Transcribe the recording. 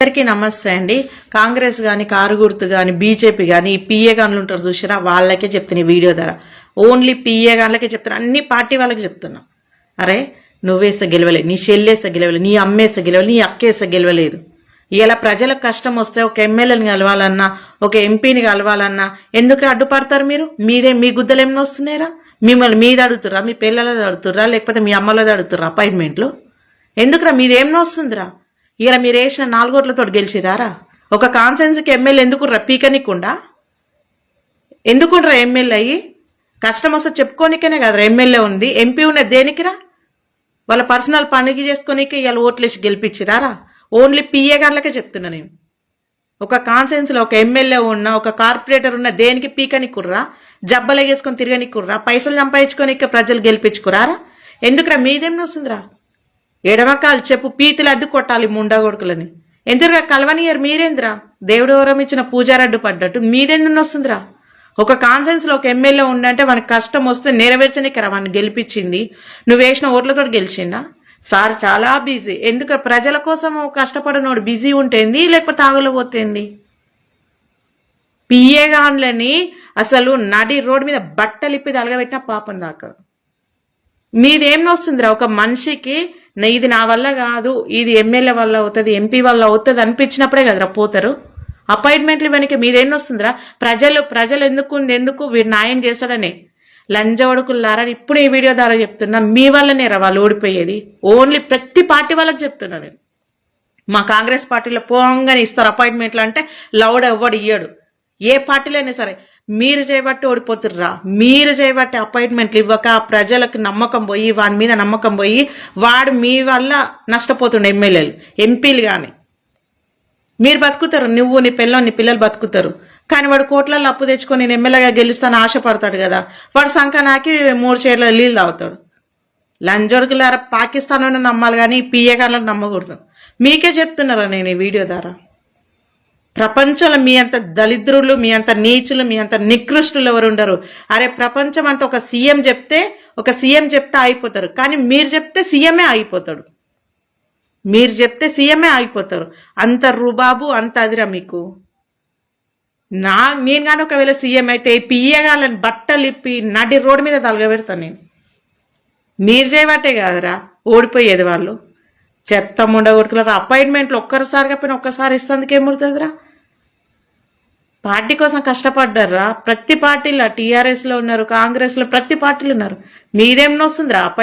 అందరికీ నమస్తే అండి. కాంగ్రెస్ గాని కారు గుర్తు గాని బీజేపీ గాని పిఏ గాన్లు ఉంటారు చూసినా వాళ్ళకే చెప్తున్నా ఈ వీడియో ద్వారా ఓన్లీ పిఏ గాన్లకే చెప్తున్నా. అన్ని పార్టీ వాళ్ళకి చెప్తున్నా. అరే నువ్వేస గెలవలేదు నీ చెల్లేస గెలవలే నీ అమ్మేస గెలవలే నీ అక్కేస గెలవలేదు. ఇలా ప్రజలకు కష్టం వస్తే ఒక ఎమ్మెల్యేని కలవాలన్నా ఒక ఎంపీని కలవాలన్నా ఎందుకు అడ్డుపడతారు మీరు? మీదే మీ గుద్దలు ఏమైనా వస్తున్నాయిరా? మిమ్మల్ని మీద అడుగుతురా మీ పిల్లలది అడుగుతుర్రా లేకపోతే మీ అమ్మలది అడుగుతుర్రా అపాయింట్మెంట్లు? ఎందుకురా మీదేమైనా వస్తుందిరా? ఇలా మీరు వేసిన నాలుగోట్లతో గెలిచిరారా? ఒక కాన్సెన్స్కి ఎమ్మెల్యే ఎందుకు పీకనికుండా ఎందుకుండ్రా ఎమ్మెల్యే అయ్యి? కష్టం వస్తే చెప్పుకోనికనే కదా ఎమ్మెల్యే ఉంది ఎంపీ ఉన్నది దేనికిరా? వాళ్ళ పర్సనల్ పనికి చేసుకోనికే ఇవాళ ఓట్లేసి గెలిపించిరారా? ఓన్లీ పిఏ గార్లకే చెప్తున్నా నేను. ఒక కాన్సెన్స్లో ఒక ఎమ్మెల్యే ఉన్న ఒక కార్పొరేటర్ ఉన్న దేనికి పీకని కుర్రా జబ్బలేగేసుకొని తిరగని కుర్రా పైసలు సంపాదించుకొని ప్రజలు గెలిపించుకురారా? ఎందుకురా మీదేం వస్తుందిరా ఎడమకాలు చెప్పు పీతులు అద్దు కొట్టాలి ముండగొడుకులని. ఎందుకురా కలవనియర్ మీరేంద్రా? దేవుడు వరం ఇచ్చిన పూజారడ్డు పడ్డట్టు మీదెందు వస్తుందిరా ఒక కాన్సెన్స్లో ఒక ఎమ్మెల్యే ఉండంటే మనకు కష్టం వస్తే నెరవేర్చనికి రా గెలిపించింది. నువ్వు వేసిన ఓట్లతో గెలిచిందా సార్ చాలా బిజీ. ఎందుకు? ప్రజల కోసం కష్టపడినోడు బిజీ ఉంటేంది లేకపోతే ఆగలేకపోతేంది? పిఏగాన్లని అసలు నడి రోడ్డు మీద బట్టలిప్పి తలగబెట్టిన పాపం దాకా. మీదేం వస్తుందిరా ఒక మనిషికి ఇది నా వల్ల కాదు ఇది ఎమ్మెల్యే వల్ల అవుతుంది ఎంపీ వల్ల అవుతుంది అనిపించినప్పుడే కదరా పోతారు. అపాయింట్మెంట్లు వెనక మీదేం వస్తుందిరా? ప్రజలు ప్రజలు ఎందుకు ఎందుకు వీడు న్యాయం చేశాడని? లంజవడుకుల్లారా ఇప్పుడు ఈ వీడియో ద్వారా చెప్తున్నా మీ వల్లనే రా వాళ్ళు ఓడిపోయేది? ఓన్లీ ప్రతి పార్టీ వాళ్ళకి చెప్తున్నా నేను. మా కాంగ్రెస్ పార్టీలో పోంగానే ఇస్తారు అపాయింట్మెంట్లు అంటే లౌడ్ ఎవ్వడు ఇయ్యడు. ఏ పార్టీలైనా సరే మీరు చేయబట్టి ఓడిపోతుర్రా. మీరు చేయబట్టి అపాయింట్మెంట్లు ఇవ్వక ప్రజలకు నమ్మకం పోయి వాడి మీద నమ్మకం పోయి వాడు మీ వల్ల నష్టపోతుండే ఎమ్మెల్యేలు ఎంపీలు కానీ మీరు బతుకుతారు నువ్వు నీ పిల్లలు నీ పిల్లలు బతుకుతారు. కానీ వాడు కోట్లలో అప్పు తెచ్చుకొని నేను ఎమ్మెల్యేగా గెలుస్తాను ఆశపడతాడు కదా. వాడు సంఖ నాకి మూడు చీరల నీళ్ళు తాగుతాడు. లంజొడుకులారా పాకిస్తాన్ నమ్మాలి కానీ పిఏ గాళ్ళని నమ్మకూడదు. మీకే చెప్తున్నారా నేను ఈ వీడియో ద్వారా? ప్రపంచంలో మీ అంత దళిద్రులు మీ అంత నీచులు మీ అంత నికృష్టులు ఎవరు ఉండరు. అరే ప్రపంచం అంతా ఒక సీఎం చెప్తే ఒక సీఎం చెప్తే అయిపోతారు కానీ మీరు చెప్తే సీఎమే అయిపోతాడు మీరు చెప్తే సీఎమే అయిపోతారు అంత రుబాబు అంత అదిరా మీకు. నా నేను కానీ ఒకవేళ సీఎం అయితే పియ్యగాలని బట్టలు ఇప్పి నడి రోడ్డు మీద తలగబెడతాను నేను. మీరు చేయబట్టే కాదురా. ఓడిపోయేది వాళ్ళు. చెత్త ముండగొట్టుకున్నారు అపాయింట్మెంట్లు ఒక్కసారిగా పోయిన ఒక్కసారి ఇస్తందుకు ఏముడుతుందిరా పార్టీ కోసం కష్టపడ్డారా? ప్రతి పార్టీలో టీఆర్ఎస్లో ఉన్నారు కాంగ్రెస్లో ప్రతి పార్టీలు ఉన్నారు. మీరేం వస్తుందిరా